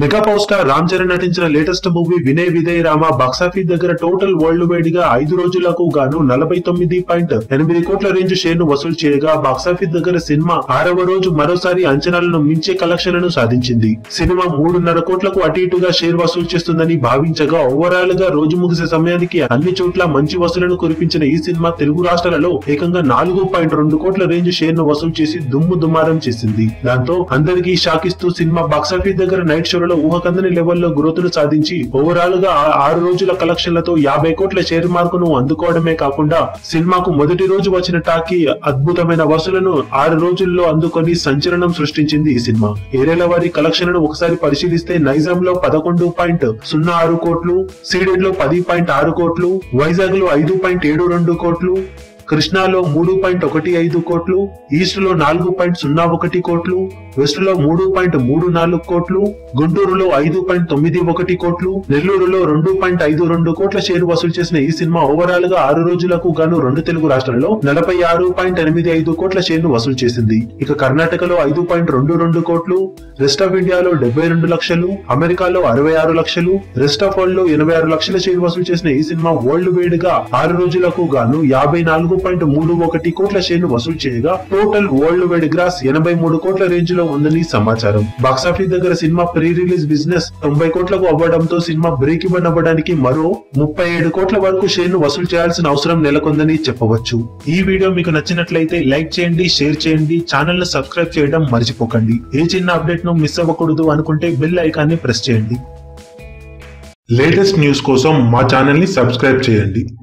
Mega power star Ram Charan నటించిన latest movie Vinaya Vidheya Rama box office దగ్గర total world వైడ్గా ఐదు రోజులకు గాను నలభై తొమ్మిది పాయింట్ ఎనిమిది కోట్ల రేంజ్ షేర్ను వసూలు చేయగా బాక్సాఫీస్ దగ్గర సినిమా ఆరవ రోజు మరోసారి అంచనాలను మించే కలెక్షన్లను సాధించింది. సినిమా మూడున్నర కోట్లకు అటు ఇటుగా షేర్ వసూలు చేస్తుందని భావించగా ఓవరాల్గా రోజు ముగిసే సమయానికి అన్ని చోట్ల మంచి వసూలను కురిపించిన ఈ సినిమా తెలుగు రాష్ట్రాలలో ఏకంగా నాలుగు పాయింట్ రెండు కోట్ల రేంజ్ షేర్ను వసూలు చేసి దుమ్ము దుమారం చేసింది. దాంతో అందరికీ షాకిస్తూ సినిమా బాక్సాఫీస్ దగ్గర నైట్ షోలలో ఊహకందని లెవెల్లో గ్రోత్ సాధించి ఓవరాల్గా ఆరు రోజుల కలెక్షన్లతో యాభై కోట్ల షేర్ మార్కును అందుకోవడమే కాకుండా సినిమాకు మొదటి రోజు వచ్చిన టాకీ అద్భుతమైన వసూలను ఆరు రోజుల్లో అందుకొని సంచలనం సృష్టించింది ఈ సినిమా. ఏరేల వారి కలెక్షన్లను ఒకసారి పరిశీలిస్తే నైజాం లో పదకొండు పాయింట్ సున్నా ఆరు కోట్లు సీడెడ్లో పది పాయింట్ ఆరు కోట్లు వైజాగ్లో ఐదు పాయింట్ ఏడు రెండు కోట్లు కృష్ణాలో మూడు పాయింట్ ఒకటి ఐదు కోట్లు ఈస్ట్లో నాలుగు పాయింట్ సున్నా ఒకటి కోట్లు వెస్ట్లో మూడు పాయింట్ మూడు నాలుగు కోట్లు గుంటూరులో ఐదు పాయింట్ తొమ్మిది ఒకటి కోట్లు నెల్లూరులో రెండు పాయింట్ ఐదు రెండు కోట్ల షేర్ వసూలు చేసిన ఈ సినిమా ఓవరాల్గా ఆరు రోజులకు గాను రెండు తెలుగు రాష్ట్రాల్లో నలభై ఆరు పాయింట్ ఎనిమిది ఐదు కోట్ల షేర్ను వసూలు చేసింది. ఇక కర్ణాటకలో ఐదు పాయింట్ రెండు రెండు కోట్లు రెస్ట్ ఆఫ్ ఇండియాలో డెబ్బై రెండు లక్షలు అమెరికాలో అరవై ఆరు లక్షలు రెస్ట్ ఆఫ్ వరల్డ్లో ఎనభై ఆరు లక్షల షేర్ వసూలు చేసిన ఈ సినిమా వరల్డ్ వైడ్గా ఆరు రోజులకు గాను యాభై నాలుగు పాయింట్ మూడు ఒకటి కోట్ల షేర్లు వసూలు చేయగా టోటల్ వరల్డ్ వైడ్ గ్రాస్ ఎనభై మూడు కోట్ల రేంజ్లో ఉందని సమాచారం. బాక్సాఫీస్ దగ్గర సినిమా ప్రీ రిలీజ్ బిజినెస్ తొంభై కోట్లకు అవ్వడంతో సినిమా బ్రేక్ ఇవ్వడం అవ్వడానికి మరో ముప్పై ఏడు కోట్ల వరకు షేర్ను వసూలు చేయాల్సిన అవసరం నెలకొందని చెప్పవచ్చు. ఈ వీడియో మీకు నచ్చినట్లయితే లైక్ చేయండి షేర్ చేయండి ఛానల్ను సబ్స్క్రైబ్ చేయడం మర్చిపోకండి. ఏ చిన్న అప్డేట్ను మిస్ అవ్వకూడదు అనుకుంటే బెల్ ఐకాన్ని ప్రెస్ చేయండి. లేటెస్ట్ న్యూస్ కోసం మా ఛానల్ని సబ్స్క్రైబ్ చేయండి.